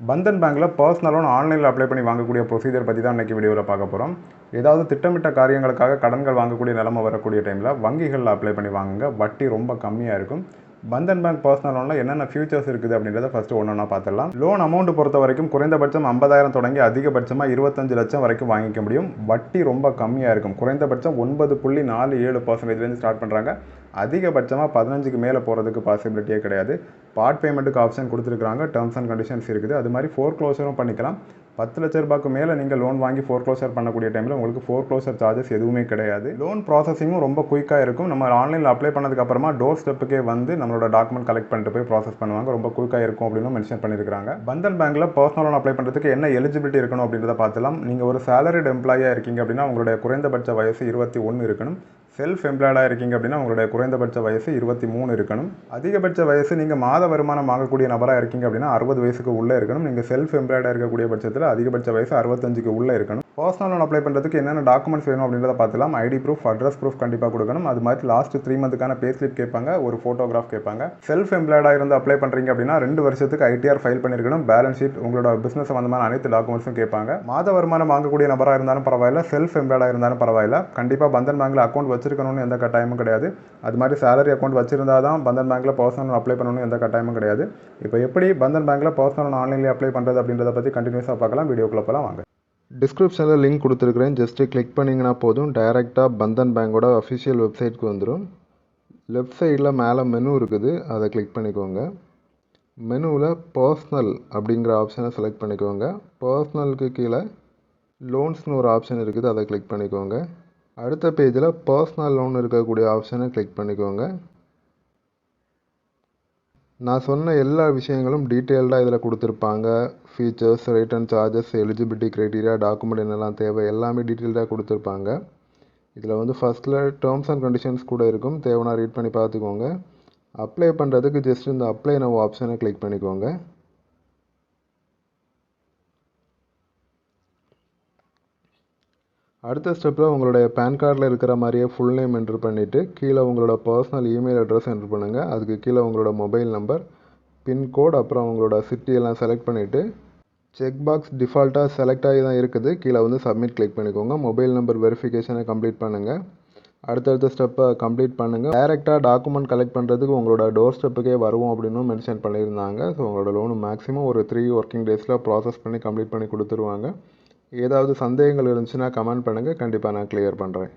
பந்தன் பேங்க்கில் personal loan ஆன்லைனில் apply பண்ணி வாங்கக்கூடிய ப்ரொசீஜர் பற்றி தான் இன்றைக்கி வீடியோவில் பார்க்க போகிறோம் ஏதாவது திட்டமிட்ட காரியங்களுக்காக கடன்கள் வாங்கக்கூடிய நிலமை வரக்கூடிய டைமில் வங்கிகளில் அப்ளை பண்ணி வாங்குங்க. வட்டி ரொம்ப கம்மியாக இருக்கும். பந்தன் பேங்க் பர்சனல் லோனில் என்னென்ன ஃபியூச்சர்ஸ் இருக்குது அப்படின்றத ஃபஸ்ட்டு ஒன்று ஒன்றா பார்த்துடலாம். லோன் அமௌண்ட் பொறுத்த வரைக்கும் குறைந்தபட்சம் ஐம்பதாயிரம் தொடங்கி அதிகபட்சமாக இருபத்தஞ்சு லட்சம் வரைக்கும் வாங்கிக்க முடியும். வட்டி ரொம்ப கம்மியாக இருக்கும். குறைந்தபட்சம் ஒன்பது புள்ளி நாலு ஏழு பர்சன்டேஜ்லேருந்து ஸ்டார்ட் பண்ணுறாங்க அதிகபட்சமாக பதினஞ்சுக்கு மேலே போகிறதுக்கு பாசிபிலிட்டியே கிடையாது. பார்ட் பேமெண்ட்டுக்கு ஆப்ஷன் கொடுத்துருக்காங்க டேர்ம்ஸ் அண்ட் கண்டிஷன்ஸ் இருக்குது. அது மாதிரி ஃபோர் க்ளோஸரும் பண்ணிக்கலாம். பத்து லட்ச ரூபாய்க்கு மேலே நீங்கள் லோன் வாங்கி ஃபோர் க்ளோசர் பண்ணக்கூடிய டைமில் உங்களுக்கு ஃபோர் க்ளோசர் சார்ஜஸ் எதுவுமே கிடையாது. லோன் ப்ராசஸிங்கும் ரொம்ப குயிக்காக இருக்கும். நம்ம ஆன்லைனில் அப்ளை பண்ணதுக்கப்புறமா டோர் ஸ்டெப்புக்கே வந்து நம்மளோட டாக்குமெண்ட் கலெக்ட் பண்ணிட்டு போய் ப்ராசஸ் பண்ணுவாங்க. ரொம்ப குயிக்காக இருக்கும் அப்படின்னு மென்ஷன் பண்ணியிருக்காங்க பந்தன் பேங்க்கில் பர்சனல் லோன் அப்ளை பண்ணுறதுக்கு என்ன எலிஜிபிலிட்டி இருக்கணும் அப்படின்றத பார்த்துலாம். நீங்கள் ஒரு சேலரிட் எம்ப்ளாயாக இருக்கீங்க அப்படின்னா உங்களுடைய குறைந்தபட்ச வயசு இருபத்தி ஒன்று இருக்கணும். செல்ஃப் எம்ப்ளாய்டாக இருக்கீங்க அப்படின்னா உங்களுடைய குறைந்தபட்ச வயசு இருபத்தி மூணு இருக்கணும். அதிகபட்ச வயசு நீங்கள் மாத வருமானம் வாங்கக்கூடிய நபராக இருக்கீங்க அப்படின்னா அறுபது வயசுக்கு உள்ளே இருக்கணும். நீங்கள் செல்ஃப் எம்ப்ளாய்டாக இருக்கக்கூடிய பட்சத்தில் அதிகபட்ச வயசு அறுபத்தஞ்சுக்கு உள்ளே இருக்கணும். பர்சனல் லோன் அப்ளை பண்ணுறதுக்கு என்னென்ன டாக்குமெண்ட்ஸ் வேணும் அப்படின்றத பார்த்துலாம். ஐடி ப்ரூஃப் அட்ரஸ் ப்ரூஃப் கண்டிப்பாக கொடுக்கணும். அது மாதிரி லாஸ்ட் த்ரீ மந்த்துக்கான பே ஸ்லிப் கேட்பாங்க ஒரு ஃபோட்டோகிராஃப் கேட்பாங்க. செல்ஃப் எம்ப்ளாய்டாக இருந்து அப்ளை பண்ணுறீங்க அப்படின்னா ரெண்டு வருஷத்துக்கு ஐடிஆர் ஃபைல் பண்ணியிருக்கணும் பேலன்ஸ் ஷீட் உங்களோட பிஸ்னஸ் சம்மந்தமான அனைத்து டாக்குமெண்ட்ஸும் கேட்பாங்க. மாத வருமானம் வாங்கக்கூடிய நபராக இருந்தாலும் பரவாயில்ல செல்ஃப் எம்ப்ளாய்டாக இருந்தாலும் பரவாயில்ல. கண்டிப்பாக பந்தன் பேங்கில் அக்கௌண்ட் வச்சிருக்கணும்னு எந்த கட்டாயமும் கிடையாது. அது மாதிரி சேலரி அக்கௌண்ட் வச்சிருந்தா தான் பந்தன் பேங்க்கில் பர்சனல் லோன் அப்ளை பண்ணணும்னு எந்த கட்டாயமும் கிடையாது. இப்போ எப்படி பந்தன் பேங்க்கில் பர்சனல் லோன் ஆன்லைனில் அப்ளை பண்ணுறது அப்படின்றத பற்றி கண்டினியூஸாக பார்க்கலாம். வீடியோக்குள்ளே போகலாம் வாங்க. டிஸ்கிரிப்ஷனில் லிங்க் கொடுத்துருக்குறேன். ஜஸ்ட்டு கிளிக் பண்ணிங்கன்னா போதும். டைரெக்டாக பந்தன் பேங்கோட அஃபிஷியல் வெப்சைட்க்கு வந்துடும் லெஃப்ட் சைடில் மேலே மெனு இருக்குது. அதை கிளிக் பண்ணிக்கோங்க. மெனுவில் பர்சனல் அப்படிங்கிற ஆப்ஷனை செலக்ட் பண்ணிக்கோங்க. பர்சனலுக்கு கீழே லோன்ஸ்னு ஒரு ஆப்ஷன் இருக்குது. அதை கிளிக் பண்ணிக்கோங்க. அடுத்த பேஜில் பர்சனல் லோன் இருக்கக்கூடிய ஆப்ஷனை கிளிக் பண்ணிக்கோங்க. நான் சொன்ன எல்லா விஷயங்களும் டீட்டெயில்டாக இதில் கொடுத்துருப்பாங்க. Features rate and charges eligibility criteria document என்னெல்லாம் தேவை எல்லாமே டீட்டெயில்டாக கொடுத்துருப்பாங்க. இதில் வந்து ஃபஸ்ட்டில் டேர்ம்ஸ் அண்ட் கண்டிஷன்ஸ் கூட இருக்கும். தேவைன்னா ரீட் பண்ணி பார்த்துக்கோங்க. அப்ளை பண்ணுறதுக்கு ஜஸ்ட் இந்த அப்ளை நவ் ஆப்ஷனை கிளிக் பண்ணிக்கோங்க. அடுத்த ஸ்டெப்பில் உங்களுடைய பேன் கார்டில் இருக்கிற மாதிரியே ஃபுல் நேம் என்ட்ரு பண்ணிவிட்டு கீழே உங்களோட பர்சனல் இமெயில் அட்ரஸ் என்ட்ரு பண்ணுங்கள் அதுக்கு கீழே உங்களோட மொபைல் நம்பர் பின்கோட் அப்புறம் உங்களோட சிட்டியெல்லாம் செலக்ட் பண்ணிவிட்டு செக் பாக்ஸ் டிஃபால்ட்டாக செலக்ட் ஆகி தான் இருக்குது. கீழே வந்து சப்மிட் கிளிக் பண்ணிக்கோங்க. மொபைல் நம்பர் வெரிஃபிகேஷனை கம்ப்ளீட் பண்ணுங்கள் அடுத்தடுத்த ஸ்டெப்பை கம்ப்ளீட் பண்ணுங்கள் டைரெக்டாக டாக்குமெண்ட் கலெக்ட் பண்ணுறதுக்கு உங்களோட டோர் ஸ்டெப்புக்கே வருவோம் அப்படின்னு மென்ஷன் பண்ணியிருந்தாங்க. ஸோ உங்களோட லோனு மேக்ஸிமம் ஒரு த்ரீ ஒர்க்கிங் டேஸில் ப்ராசஸ் பண்ணி கம்ப்ளீட் பண்ணி கொடுத்துருவாங்க. ஏதாவது சந்தேகங்கள் இருந்துச்சுன்னா கமெண்ட் பண்ணுங்கள் கண்டிப்பாக நான் கிளியர் பண்ணுறேன்